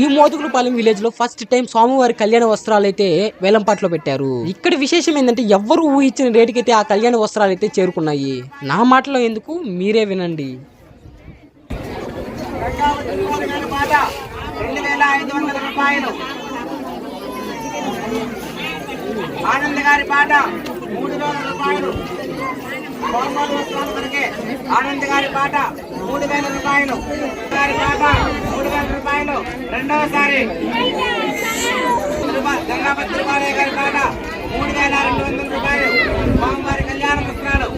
ఈ మోదుగులపాలెం విలేజ్లో first time స్వామివారి కళ్యాణ వస్త్రాలు అయితే వేలంపాట్లో పెట్టారు. ఇక్కడ విశేషం ఏంటంటే ఎవరు ఊహించిన రేటుకైతే ఆ కళ్యాణ వస్త్రాలు అయితే చేరుకున్నాయి. నా మాటలో ఎందుకు? మీరే వినండి. ఆనంద్ గారి పాట మూడు వేల రూపాయలు. ఆనంద్ గారి పాట మూడు వేల రూపాయలు. గారి పాట రూపాయలు రెండవసారి గంగాపతి తిరుమలయ్య గారి పాట మూడు వేల రెండు వందల రూపాయలు. స్వామివారి కళ్యాణ వస్త్రాలు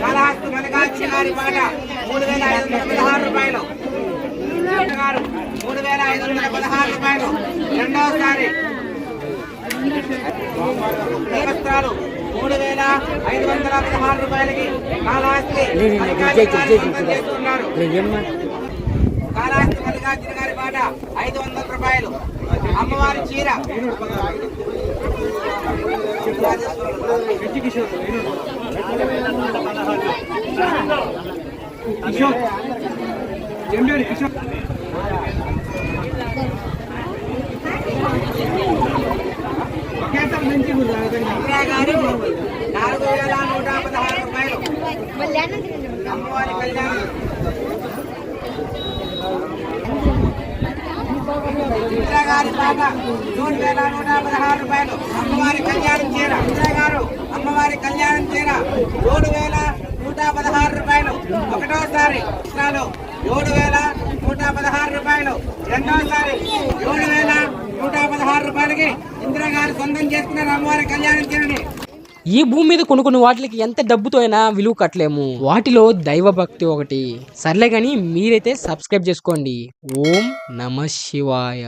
కాళహస్తి మల్లికార్జున గారి పాట మూడు వేల ఐదు వందల పదహారు రూపాయలు. గారు మూడు వేల ఐదు వందల పదహారు రూపాయలు. రెండవసారి వస్త్రాలు మూడు వేల ఐదు వందల పదహారు రూపాయలకి కాళహస్తి మల్లికార్జున గారు చేస్తున్నారు మల్లికార్జున గారి పాట ఐదు వందల రూపాయలు. అమ్మవారి చీర. నాలుగు వేల నూట పదహారు రూపాయలు. అమ్మవారి కళ్యాణం. ఇందిరా గారి పాట మూడు వేల నూట పదహారు రూపాయలు అమ్మవారి కళ్యాణం చీర ఇందిరా గారు అమ్మవారి కళ్యాణం చీర మూడు వేల నూట పదహారు రూపాయలు ఒకటోసారి కృష్ణాలు ఏడు వేల నూట పదహారు రూపాయలు రెండోసారి ఏడు వేల నూట పదహారు రూపాయలకి ఇందిరా గారు సొంతం చేసుకున్నారు అమ్మవారి కళ్యాణం చీర ఈ భూమి మీద కొన్ని కొన్ని వాటికి ఎంత డబ్బుతో అయినా విలువ కట్టలేము. వాటిలో దైవ భక్తి ఒకటి. సర్లే కానీ మీరైతే సబ్స్క్రైబ్ చేసుకోండి. ఓం నమ శివాయ.